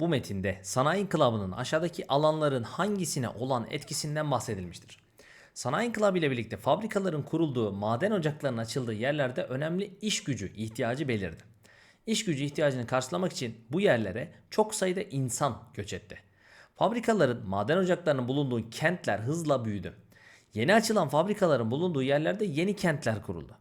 Bu metinde sanayi inkılabının aşağıdaki alanların hangisine olan etkisinden bahsedilmiştir. Sanayi inkılabı ile birlikte fabrikaların kurulduğu, maden ocaklarının açıldığı yerlerde önemli iş gücü ihtiyacı belirdi. İş gücü ihtiyacını karşılamak için bu yerlere çok sayıda insan göç etti. Fabrikaların, maden ocaklarının bulunduğu kentler hızla büyüdü. Yeni açılan fabrikaların bulunduğu yerlerde yeni kentler kuruldu.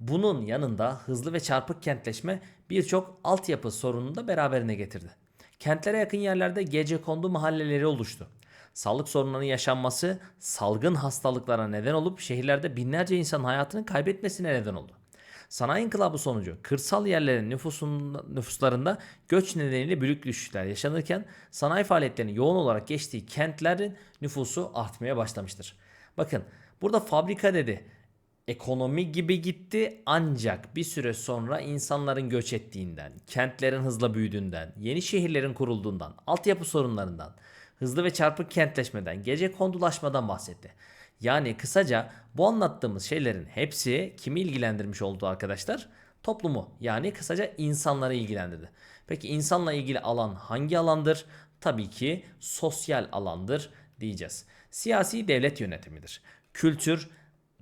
Bunun yanında hızlı ve çarpık kentleşme birçok altyapı sorununu da beraberine getirdi. Kentlere yakın yerlerde gece kondu mahalleleri oluştu. Sağlık sorunlarının yaşanması salgın hastalıklara neden olup şehirlerde binlerce insanın hayatını kaybetmesine neden oldu. Sanayi inkılabı sonucu kırsal yerlerin nüfusun, nüfuslarında göç nedeniyle büyük düşüşler yaşanırken sanayi faaliyetlerinin yoğun olarak geçtiği kentlerin nüfusu artmaya başlamıştır. Bakın burada fabrika dedi. Ekonomi gibi gitti ancak bir süre sonra insanların göç ettiğinden, kentlerin hızla büyüdüğünden, yeni şehirlerin kurulduğundan, altyapı sorunlarından, hızlı ve çarpık kentleşmeden, gece kondulaşmadan bahsetti. Yani kısaca bu anlattığımız şeylerin hepsi kimi ilgilendirmiş oldu arkadaşlar? Toplumu yani kısaca insanları ilgilendirdi. Peki insanla ilgili alan hangi alandır? Tabii ki sosyal alandır diyeceğiz. Siyasi devlet yönetimidir. Kültür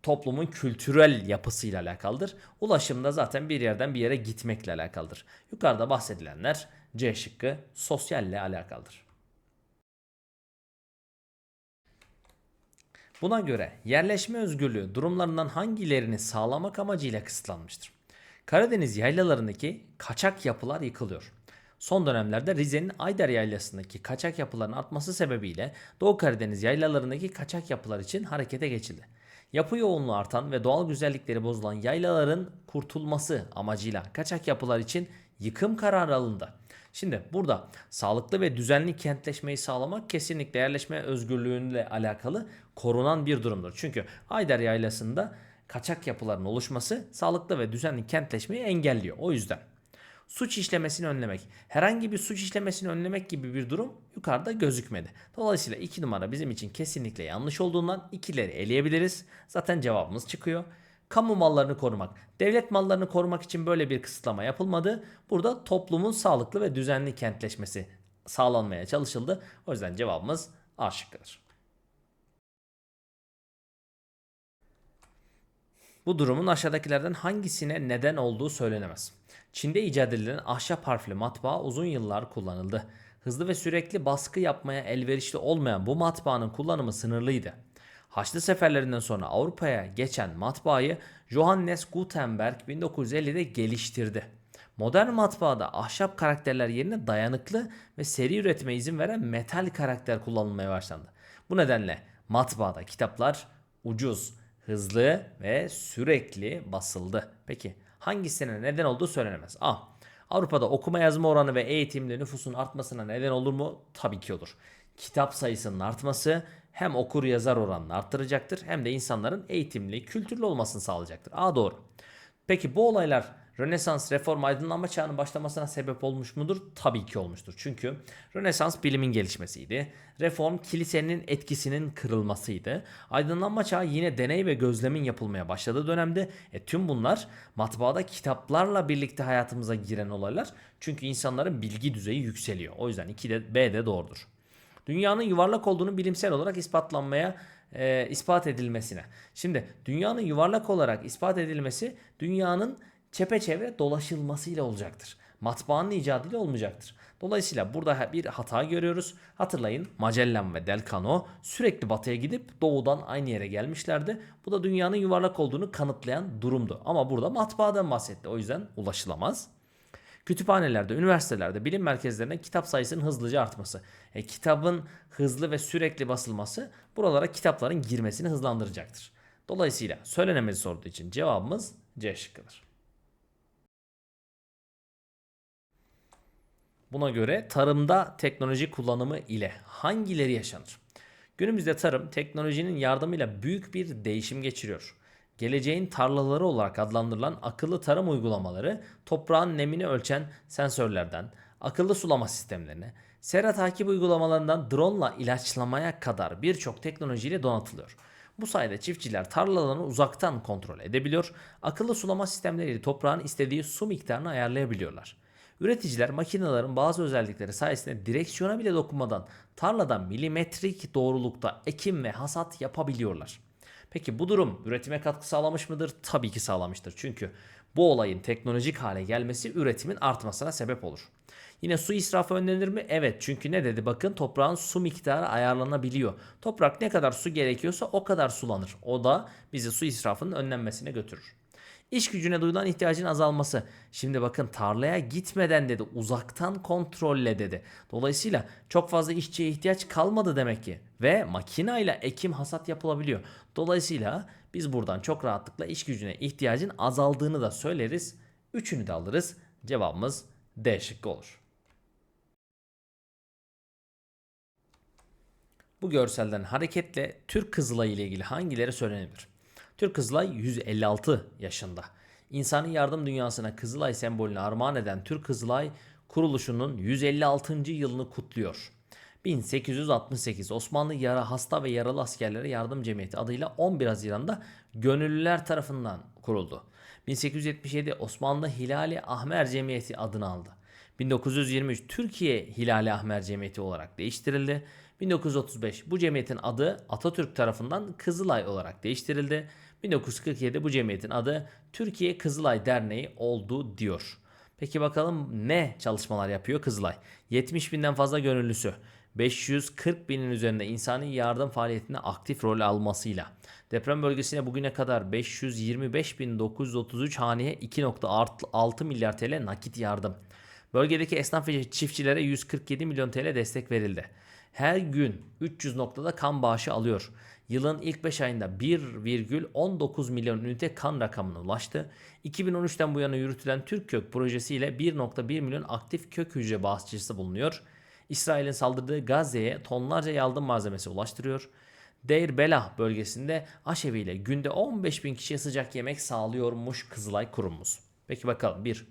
toplumun kültürel yapısıyla alakalıdır. Ulaşım da zaten bir yerden bir yere gitmekle alakalıdır. Yukarıda bahsedilenler C şıkkı sosyalle alakalıdır. Buna göre yerleşme özgürlüğü durumlarından hangilerini sağlamak amacıyla kısıtlanmıştır? Karadeniz yaylalarındaki kaçak yapılar yıkılıyor. Son dönemlerde Rize'nin Ayder Yaylası'ndaki kaçak yapıların artması sebebiyle Doğu Karadeniz yaylalarındaki kaçak yapılar için harekete geçildi. Yapı yoğunluğu artan ve doğal güzellikleri bozulan yaylaların kurtulması amacıyla kaçak yapılar için yıkım kararı alındı. Şimdi burada sağlıklı ve düzenli kentleşmeyi sağlamak kesinlikle yerleşme özgürlüğüyle alakalı korunan bir durumdur. Çünkü Ayder Yaylası'nda kaçak yapıların oluşması sağlıklı ve düzenli kentleşmeyi engelliyor. O yüzden suç işlemesini önlemek, herhangi bir suç işlemesini önlemek gibi bir durum yukarıda gözükmedi. Dolayısıyla 2 numara bizim için kesinlikle yanlış olduğundan ikileri eleyebiliriz. Zaten cevabımız çıkıyor. Kamu mallarını korumak, devlet mallarını korumak için böyle bir kısıtlama yapılmadı. Burada toplumun sağlıklı ve düzenli kentleşmesi sağlanmaya çalışıldı. O yüzden cevabımız A şıkkıdır. Bu durumun aşağıdakilerden hangisine neden olduğu söylenemez. Çin'de icat edilen ahşap harfli matbaa uzun yıllar kullanıldı. Hızlı ve sürekli baskı yapmaya elverişli olmayan bu matbaanın kullanımı sınırlıydı. Haçlı seferlerinden sonra Avrupa'ya geçen matbaayı Johannes Gutenberg 1950'de geliştirdi. Modern matbaada ahşap karakterler yerine dayanıklı ve seri üretime izin veren metal karakter kullanılmaya başlandı. Bu nedenle matbaada kitaplar ucuz, hızlı ve sürekli basıldı. Peki hangisine neden olduğu söylenemez. A. Avrupa'da okuma yazma oranı ve eğitimli nüfusun artmasına neden olur mu? Tabii ki olur. Kitap sayısının artması hem okur yazar oranını arttıracaktır hem de insanların eğitimli, kültürlü olmasını sağlayacaktır. A doğru. Peki bu olaylar Rönesans, reform, aydınlanma çağının başlamasına sebep olmuş mudur? Tabii ki olmuştur. Çünkü Rönesans bilimin gelişmesiydi. Reform kilisenin etkisinin kırılmasıydı. Aydınlanma çağı yine deney ve gözlemin yapılmaya başladığı dönemde e, tüm bunlar matbaada kitaplarla birlikte hayatımıza giren olaylar. Çünkü insanların bilgi düzeyi yükseliyor. O yüzden 2 de B de doğrudur. Dünyanın yuvarlak olduğunu bilimsel olarak ispatlanmaya e, ispat edilmesine. Şimdi dünyanın yuvarlak olarak ispat edilmesi dünyanın çepeçevre dolaşılmasıyla olacaktır. Matbaanın icadıyla olmayacaktır. Dolayısıyla burada bir hata görüyoruz. Hatırlayın Magellan ve Delcano sürekli batıya gidip doğudan aynı yere gelmişlerdi. Bu da dünyanın yuvarlak olduğunu kanıtlayan durumdu. Ama burada matbaadan bahsetti. O yüzden ulaşılamaz. Kütüphanelerde, üniversitelerde, bilim merkezlerine kitap sayısının hızlıca artması. E, kitabın hızlı ve sürekli basılması buralara kitapların girmesini hızlandıracaktır. Dolayısıyla söylenemezi sorduğu için cevabımız C şıkkıdır. Buna göre tarımda teknoloji kullanımı ile hangileri yaşanır? Günümüzde tarım teknolojinin yardımıyla büyük bir değişim geçiriyor. Geleceğin tarlaları olarak adlandırılan akıllı tarım uygulamaları toprağın nemini ölçen sensörlerden, akıllı sulama sistemlerine, sera takip uygulamalarından drone ile ilaçlamaya kadar birçok teknolojiyle donatılıyor. Bu sayede çiftçiler tarlalarını uzaktan kontrol edebiliyor, akıllı sulama sistemleriyle toprağın istediği su miktarını ayarlayabiliyorlar. Üreticiler makinelerin bazı özellikleri sayesinde direksiyona bile dokunmadan tarlada milimetrik doğrulukta ekim ve hasat yapabiliyorlar. Peki bu durum üretime katkı sağlamış mıdır? Tabii ki sağlamıştır. Çünkü bu olayın teknolojik hale gelmesi üretimin artmasına sebep olur. Yine su israfı önlenir mi? Evet çünkü ne dedi bakın toprağın su miktarı ayarlanabiliyor. Toprak ne kadar su gerekiyorsa o kadar sulanır. O da bizi su israfının önlenmesine götürür. İş gücüne duyulan ihtiyacın azalması. Şimdi bakın tarlaya gitmeden dedi uzaktan kontrolle dedi. Dolayısıyla çok fazla işçiye ihtiyaç kalmadı demek ki. Ve makinayla ekim hasat yapılabiliyor. Dolayısıyla biz buradan çok rahatlıkla iş gücüne ihtiyacın azaldığını da söyleriz. Üçünü de alırız. Cevabımız D şıkkı olur. Bu görselden hareketle Türk Kızılayı ile ilgili hangileri söylenebilir? Türk Kızılay 156 yaşında. İnsani yardım dünyasına Kızılay sembolünü armağan eden Türk Kızılay kuruluşunun 156. yılını kutluyor. 1868 Osmanlı Yara Hasta ve Yaralı Askerlere Yardım Cemiyeti adıyla 11 Haziran'da gönüllüler tarafından kuruldu. 1877 Osmanlı Hilali Ahmer Cemiyeti adını aldı. 1923 Türkiye Hilali Ahmer Cemiyeti olarak değiştirildi. 1935 bu cemiyetin adı Atatürk tarafından Kızılay olarak değiştirildi. 1947 bu cemiyetin adı Türkiye Kızılay Derneği oldu diyor. Peki bakalım ne çalışmalar yapıyor Kızılay? 70 binden fazla gönüllüsü, 540 binin üzerinde insani yardım faaliyetinde aktif rol almasıyla deprem bölgesine bugüne kadar 525.933 haneye 2.6 milyar TL nakit yardım. Bölgedeki esnaf ve çiftçilere 147 milyon TL destek verildi. Her gün 300 noktada kan bağışı alıyor. Yılın ilk 5 ayında 1,19 milyon ünite kan rakamına ulaştı. 2013'ten bu yana yürütülen Türk Kök projesiyle 1,1 milyon aktif kök hücre bağışçısı bulunuyor. İsrail'in saldırdığı Gazze'ye tonlarca yardım malzemesi ulaştırıyor. Deir Belah bölgesinde aşevi ile günde 15 bin kişiye sıcak yemek sağlıyormuş Kızılay kurumumuz. Peki bakalım 1.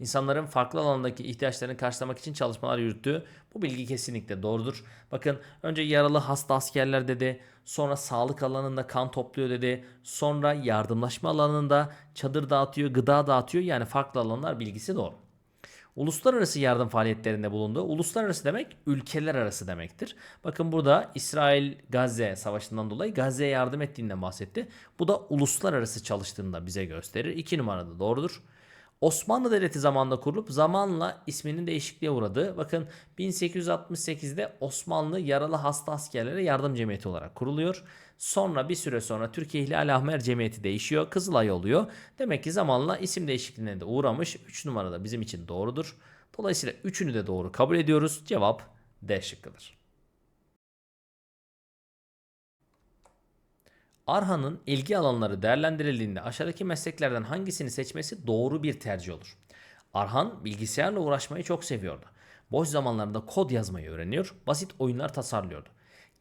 İnsanların farklı alandaki ihtiyaçlarını karşılamak için çalışmalar yürüttüğü bu bilgi kesinlikle doğrudur. Bakın önce yaralı hasta askerler dedi, sonra sağlık alanında kan topluyor dedi, sonra yardımlaşma alanında çadır dağıtıyor, gıda dağıtıyor yani farklı alanlar bilgisi doğru. Uluslararası yardım faaliyetlerinde bulundu. Uluslararası demek ülkeler arası demektir. Bakın burada İsrail Gazze savaşından dolayı Gazze'ye yardım ettiğinden bahsetti. Bu da uluslararası çalıştığını da bize gösterir. İki numarada doğrudur. Osmanlı Devleti zamanında kurulup zamanla isminin değişikliğe uğradı. Bakın 1868'de Osmanlı Yaralı Hasta Askerlere Yardım Cemiyeti olarak kuruluyor. Sonra bir süre sonra Türkiye Hilal Ahmer Cemiyeti değişiyor. Kızılay oluyor. Demek ki zamanla isim değişikliğine de uğramış. 3 numarada bizim için doğrudur. Dolayısıyla üçünü de doğru kabul ediyoruz. Cevap D şıkkıdır. Arhan'ın ilgi alanları değerlendirildiğinde aşağıdaki mesleklerden hangisini seçmesi doğru bir tercih olur. Arhan bilgisayarla uğraşmayı çok seviyordu. Boş zamanlarında kod yazmayı öğreniyor, basit oyunlar tasarlıyordu.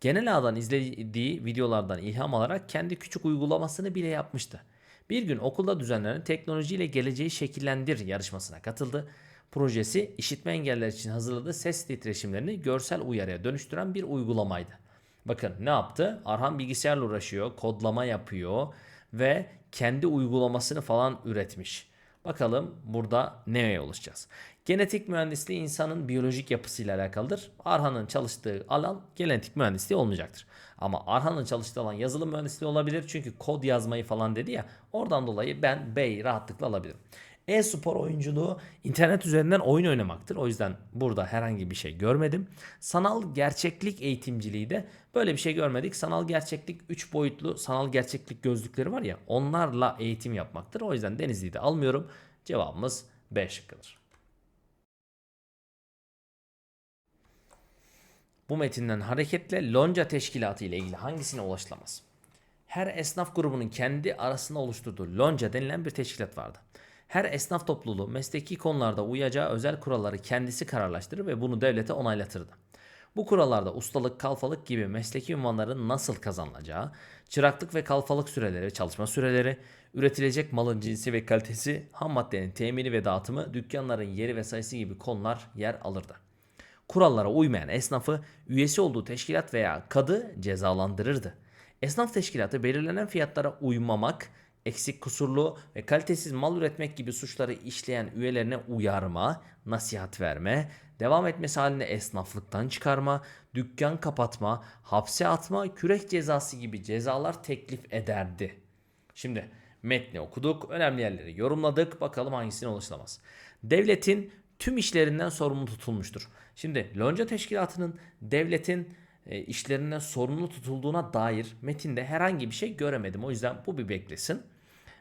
Genel ağdan izlediği videolardan ilham alarak kendi küçük uygulamasını bile yapmıştı. Bir gün okulda düzenlenen teknolojiyle geleceği şekillendir yarışmasına katıldı. Projesi işitme engeller için hazırladığı ses titreşimlerini görsel uyarıya dönüştüren bir uygulamaydı. Bakın ne yaptı? Arhan bilgisayarla uğraşıyor, kodlama yapıyor ve kendi uygulamasını falan üretmiş. Bakalım burada neye ulaşacağız? Genetik mühendisliği insanın biyolojik yapısıyla alakalıdır. Arhan'ın çalıştığı alan genetik mühendisliği olmayacaktır. Ama Arhan'ın çalıştığı alan yazılım mühendisliği olabilir. Çünkü kod yazmayı falan dedi ya. Oradan dolayı ben B'yi rahatlıkla alabilirim. E-spor oyunculuğu internet üzerinden oyun oynamaktır. O yüzden burada herhangi bir şey görmedim. Sanal gerçeklik eğitimciliği de böyle bir şey görmedik. Sanal gerçeklik 3 boyutlu sanal gerçeklik gözlükleri var ya onlarla eğitim yapmaktır. O yüzden Denizli'yi de almıyorum. Cevabımız B şıkkıdır. Bu metinden hareketle lonca teşkilatı ile ilgili hangisine ulaşılamaz? Her esnaf grubunun kendi arasında oluşturduğu lonca denilen bir teşkilat vardı. Her esnaf topluluğu mesleki konularda uyacağı özel kuralları kendisi kararlaştırır ve bunu devlete onaylatırdı. Bu kurallarda ustalık, kalfalık gibi mesleki ünvanların nasıl kazanılacağı, çıraklık ve kalfalık süreleri, çalışma süreleri, üretilecek malın cinsi ve kalitesi, ham maddenin temini ve dağıtımı, dükkanların yeri ve sayısı gibi konular yer alırdı. Kurallara uymayan esnafı üyesi olduğu teşkilat veya kadı cezalandırırdı. Esnaf teşkilatı belirlenen fiyatlara uymamak eksik kusurlu ve kalitesiz mal üretmek gibi suçları işleyen üyelerine uyarma, nasihat verme, devam etmesi halinde esnaflıktan çıkarma, dükkan kapatma, hapse atma, kürek cezası gibi cezalar teklif ederdi. Şimdi metni okuduk, önemli yerleri yorumladık. Bakalım hangisine ulaşılamaz. Devletin tüm işlerinden sorumlu tutulmuştur. Şimdi lonca teşkilatının devletin e, işlerinden sorumlu tutulduğuna dair metinde herhangi bir şey göremedim. O yüzden bu bir beklesin.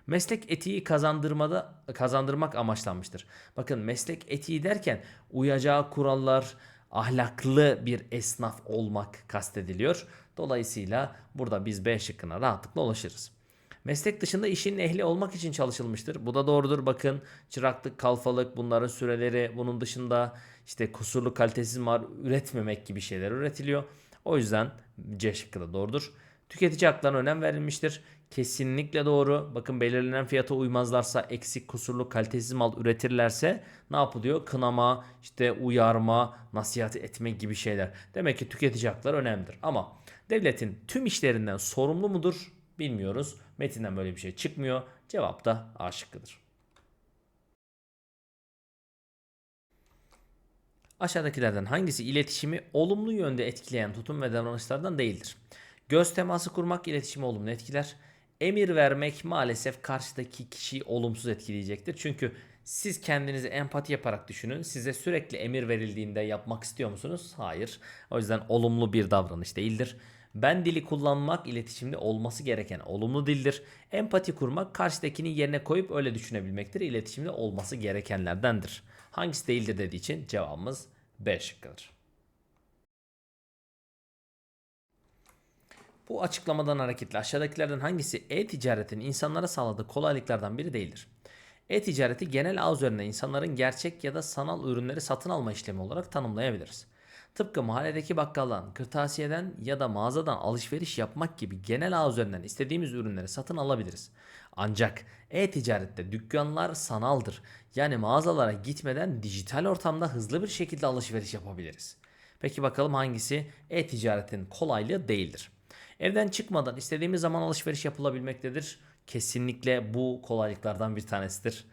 Meslek etiği kazandırmada kazandırmak amaçlanmıştır. Bakın meslek etiği derken uyacağı kurallar, ahlaklı bir esnaf olmak kastediliyor. Dolayısıyla burada biz B şıkkına rahatlıkla ulaşırız. Meslek dışında işin ehli olmak için çalışılmıştır. Bu da doğrudur. Bakın çıraklık, kalfalık, bunların süreleri, bunun dışında işte kusurlu, kalitesiz mal üretmemek gibi şeyler üretiliyor. O yüzden C şıkkı da doğrudur. Tüketici haklarına önem verilmiştir. Kesinlikle doğru. Bakın belirlenen fiyata uymazlarsa eksik, kusurlu, kalitesiz mal üretirlerse ne yapılıyor? Kınama, işte uyarma, nasihat etme gibi şeyler. Demek ki tüketici hakları önemlidir. Ama devletin tüm işlerinden sorumlu mudur? Bilmiyoruz. Metinden böyle bir şey çıkmıyor. Cevap da A şıkkıdır. Aşağıdakilerden hangisi iletişimi olumlu yönde etkileyen tutum ve davranışlardan değildir? Göz teması kurmak iletişimi olumlu etkiler. Emir vermek maalesef karşıdaki kişiyi olumsuz etkileyecektir. Çünkü siz kendinizi empati yaparak düşünün. Size sürekli emir verildiğinde yapmak istiyor musunuz? Hayır. O yüzden olumlu bir davranış değildir. Ben dili kullanmak iletişimde olması gereken olumlu dildir. Empati kurmak karşıdakinin yerine koyup öyle düşünebilmektir. İletişimde olması gerekenlerdendir. Hangisi değildir dediği için cevabımız B şıkkıdır. Bu açıklamadan hareketle aşağıdakilerden hangisi e-ticaretin insanlara sağladığı kolaylıklardan biri değildir? E-ticareti genel ağ üzerinde insanların gerçek ya da sanal ürünleri satın alma işlemi olarak tanımlayabiliriz. Tıpkı mahalledeki bakkaldan, kırtasiyeden ya da mağazadan alışveriş yapmak gibi genel ağ üzerinden istediğimiz ürünleri satın alabiliriz. Ancak e-ticarette dükkanlar sanaldır. Yani mağazalara gitmeden dijital ortamda hızlı bir şekilde alışveriş yapabiliriz. Peki bakalım hangisi e-ticaretin kolaylığı değildir? Evden çıkmadan istediğimiz zaman alışveriş yapılabilmektedir. Kesinlikle bu kolaylıklardan bir tanesidir.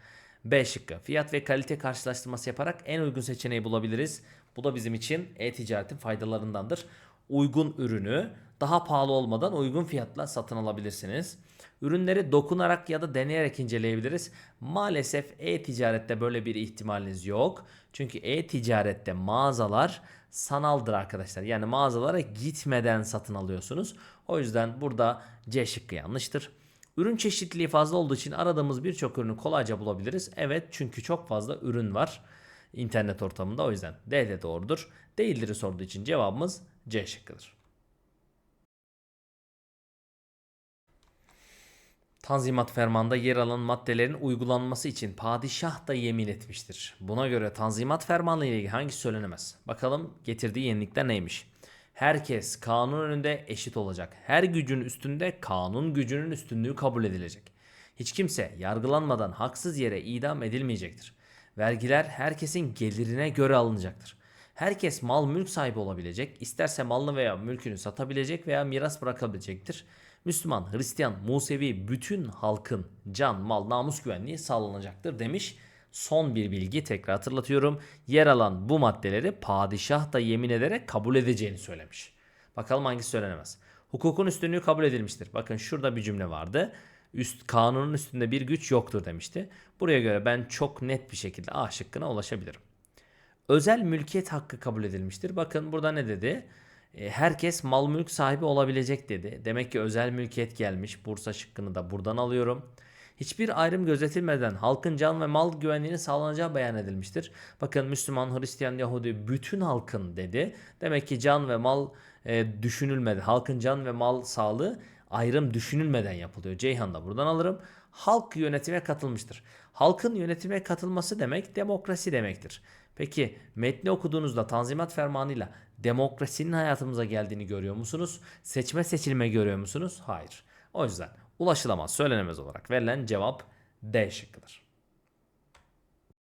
B şıkkı. Fiyat ve kalite karşılaştırması yaparak en uygun seçeneği bulabiliriz. Bu da bizim için e-ticaretin faydalarındandır. Uygun ürünü daha pahalı olmadan uygun fiyatla satın alabilirsiniz. Ürünleri dokunarak ya da deneyerek inceleyebiliriz. Maalesef e-ticarette böyle bir ihtimaliniz yok. Çünkü e-ticarette mağazalar sanaldır arkadaşlar. Yani mağazalara gitmeden satın alıyorsunuz. O yüzden burada C şıkkı yanlıştır. Ürün çeşitliliği fazla olduğu için aradığımız birçok ürünü kolayca bulabiliriz. Evet çünkü çok fazla ürün var internet ortamında o yüzden D de doğrudur. Değildir'i sorduğu için cevabımız C şıkkıdır. Tanzimat fermanda yer alan maddelerin uygulanması için padişah da yemin etmiştir. Buna göre Tanzimat fermanı ile ilgili hangisi söylenemez? Bakalım getirdiği yenilikler neymiş? Herkes kanun önünde eşit olacak. Her gücün üstünde kanun gücünün üstünlüğü kabul edilecek. Hiç kimse yargılanmadan haksız yere idam edilmeyecektir. Vergiler herkesin gelirine göre alınacaktır. Herkes mal mülk sahibi olabilecek, isterse malını veya mülkünü satabilecek veya miras bırakabilecektir. Müslüman, Hristiyan, Musevi bütün halkın can, mal, namus güvenliği sağlanacaktır demiş. Son bir bilgi tekrar hatırlatıyorum. Yer alan bu maddeleri padişah da yemin ederek kabul edeceğini söylemiş. Bakalım hangisi söylenemez. Hukukun üstünlüğü kabul edilmiştir. Bakın şurada bir cümle vardı. Üst kanunun üstünde bir güç yoktur demişti. Buraya göre ben çok net bir şekilde A şıkkına ulaşabilirim. Özel mülkiyet hakkı kabul edilmiştir. Bakın burada ne dedi? E, herkes mal mülk sahibi olabilecek dedi. Demek ki özel mülkiyet gelmiş. Bursa şıkkını da buradan alıyorum. Hiçbir ayrım gözetilmeden halkın can ve mal güvenliğini sağlanacağı beyan edilmiştir. Bakın Müslüman, Hristiyan, Yahudi bütün halkın dedi. Demek ki can ve mal e, düşünülmedi. Halkın can ve mal sağlığı ayrım düşünülmeden yapılıyor. Ceyhan da buradan alırım. Halk yönetime katılmıştır. Halkın yönetime katılması demek demokrasi demektir. Peki metni okuduğunuzda Tanzimat Fermanı'yla demokrasinin hayatımıza geldiğini görüyor musunuz? Seçme seçilme görüyor musunuz? Hayır. O yüzden ulaşılamaz, söylenemez olarak verilen cevap D şıkkıdır.